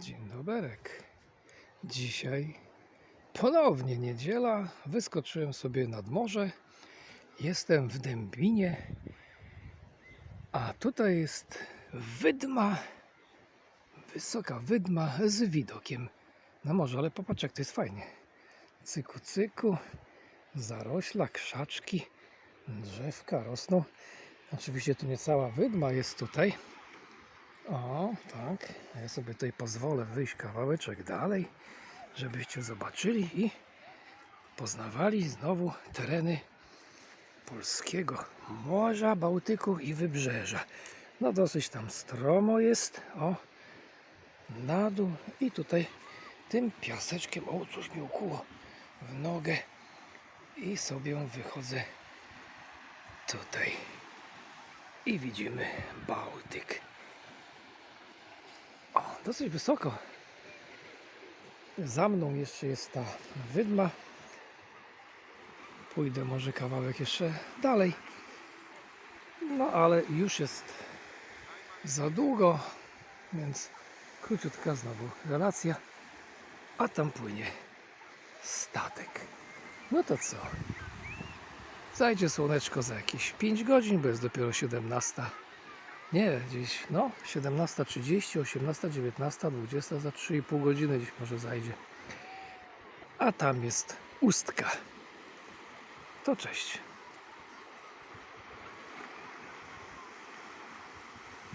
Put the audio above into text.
Dzień doberek. Dzisiaj ponownie niedziela. Wyskoczyłem sobie nad morze. Jestem w Dębinie. A tutaj jest wydma. Wysoka wydma z widokiem na morze. Ale popatrz jak to jest fajnie. Cyku, cyku. Zarośla, krzaczki, drzewka rosną. Oczywiście tu nie cała wydma jest tutaj. Tak. Ja sobie tutaj pozwolę wyjść kawałeczek dalej, żebyście zobaczyli i poznawali znowu tereny polskiego Morza, Bałtyku i Wybrzeża. No dosyć tam stromo jest. O, na dół i tutaj tym piaseczkiem, o coś mi ukuło w nogę i sobie wychodzę tutaj i widzimy Bałtyk. Dosyć wysoko. Za mną jeszcze jest ta wydma. Pójdę może kawałek jeszcze dalej. No ale już jest za długo, więc króciutka znowu relacja. A tam płynie statek. No to co? Zajdzie słoneczko za jakieś 5 godzin, bo jest dopiero 17. Nie, gdzieś no 17.30, 18, 19, 20 za 3,5 godziny gdzieś może zajdzie. A tam jest ustka. To cześć.